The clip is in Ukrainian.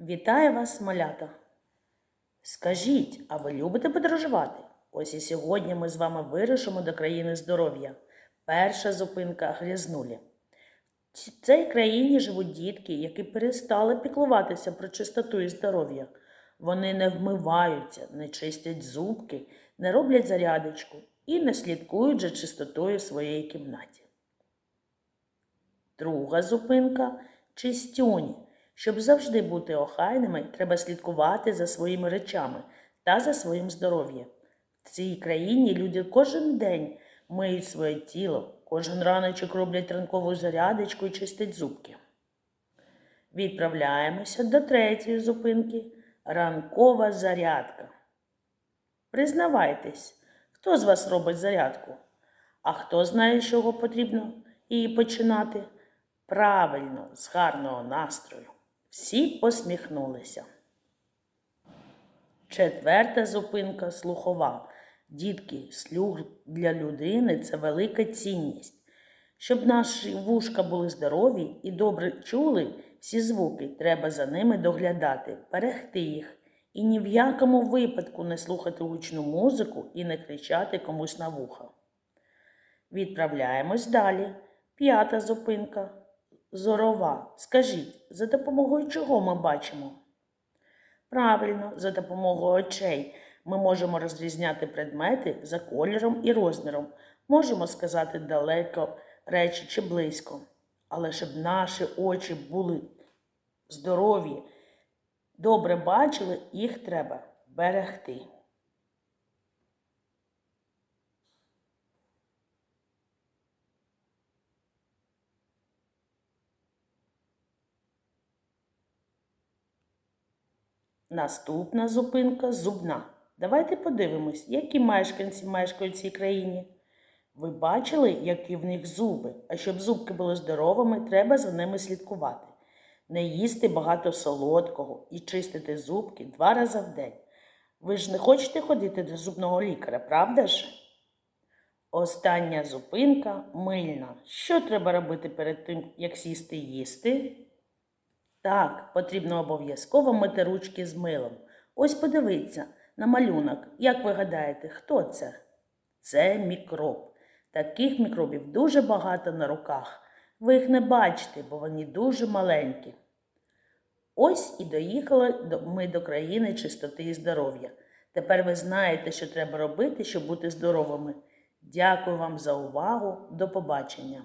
Вітаю вас, малята! Скажіть, а ви любите подорожувати? Ось і сьогодні ми з вами вирушимо до країни здоров'я. Перша зупинка Грязнулі. В цій країні живуть дітки, які перестали піклуватися про чистоту і здоров'я. Вони не вмиваються, не чистять зубки, не роблять зарядочку і не слідкують за чистотою своєї кімнаті. Друга зупинка чистюні. Щоб завжди бути охайними, треба слідкувати за своїми речами та за своїм здоров'ям. В цій країні люди кожен день миють своє тіло, кожен раночок роблять ранкову зарядочку і чистять зубки. Відправляємося до третьої зупинки ранкова зарядка. Признавайтесь, хто з вас робить зарядку? А хто знає, чого потрібно її починати? Правильно, з гарного настрою. Всі посміхнулися. Четверта зупинка слухова. Дітки, слух для людини це велика цінність. Щоб наші вушка були здорові і добре чули всі звуки, треба за ними доглядати, берегти їх і ні в якому випадку не слухати гучну музику і не кричати комусь на вуха. Відправляємось далі. П'ята зупинка. Зорова. Скажіть, за допомогою чого ми бачимо? Правильно, за допомогою очей ми можемо розрізняти предмети за кольором і розміром. Можемо сказати далеко речі чи близько. Але щоб наші очі були здорові, добре бачили, їх треба берегти. Наступна зупинка зубна. Давайте подивимось, які мешканці мешкають в цій країні. Ви бачили, які в них зуби, а щоб зубки були здоровими, треба за ними слідкувати. Не їсти багато солодкого і чистити зубки два рази в день. Ви ж не хочете ходити до зубного лікаря, правда ж? Остання зупинка мильна. Що треба робити перед тим, як сісти їсти? Так, потрібно обов'язково мити ручки з милом. Ось подивіться на малюнок. Як ви гадаєте, хто це? Це мікроб. Таких мікробів дуже багато на руках. Ви їх не бачите, бо вони дуже маленькі. Ось і доїхали ми до країни чистоти і здоров'я. Тепер ви знаєте, що треба робити, щоб бути здоровими. Дякую вам за увагу. До побачення.